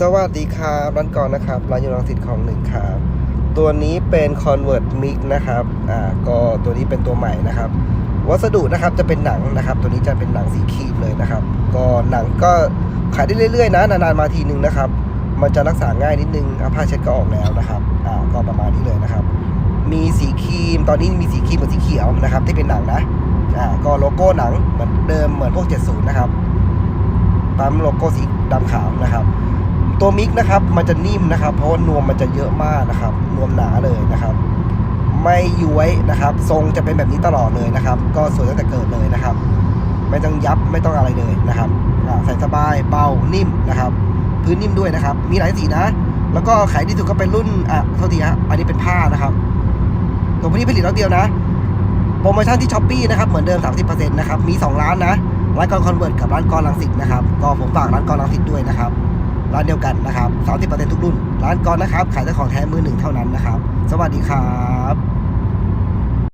สวัสดีครับร้านก่อนนะครับร้านยูรังสิตของหนึ่งครับ ตัวนี้เป็น Convert Mix นะครับอ่าก็ตัวนี้เป็นตัวใหม่นะครับ วัสดุนะครับจะเป็นหนังนะครับ ตัวนี้จะเป็นหนังสีครีมเลยนะครับ ก็หนังก็ขายได้เรื่อยๆนะนานๆมาทีนึงนะครับ มันจะรักษาง่ายนิดนึงเอาผ้าเช็ดก็ออกแล้วนะครับอ่าก็ประมาณนี้เลยนะครับ มีสีครีมตอนนี้มีสีครีมกับสีเขียวนะครับ ที่เป็นหนังนะอ่าก็โลโก้หนังเหมือนเดิมเหมือนพวก 70 นะครับปั๊มโลโก้สีดำขาวนะครับ ตัวมิกนะครับ มันจะนิ่มนะครับ เพราะว่านวมมันจะเยอะมากนะครับ นวมหนาเลยนะครับ ไม่ย้วยนะครับ ทรงจะเป็นแบบนี้ตลอดเลยนะครับ ก็สวยตั้งแต่เกิดเลยนะครับ ไม่ต้องยับไม่ต้องอะไรเลยนะครับใส่สบายเบานิ่มนะครับ พื้นนิ่มด้วยนะครับ มีหลายสีนะ แล้วก็ขายดีสุดก็เป็นรุ่นอะโทษทีฮะอันนี้เป็นผ้านะครับตัวนี้ผลิตรอบเดียวนะโปรโมชั่นที่ช้อปปีนะครับเหมือนเดิม 30%นะครับ มี 2 ร้านนะ ร้านกอนคอนเวิร์ตกับร้านกอนลังสิตนะครับ ก็ผมฝากร้านกอนลังสิตด้วยนะครับ ร้านเดียวกันนะครับ30%ทุกรุ่น ร้านกอนนะครับ ขายแต่ของแท้มือหนึ่งเท่านั้นนะครับ สวัสดีครับ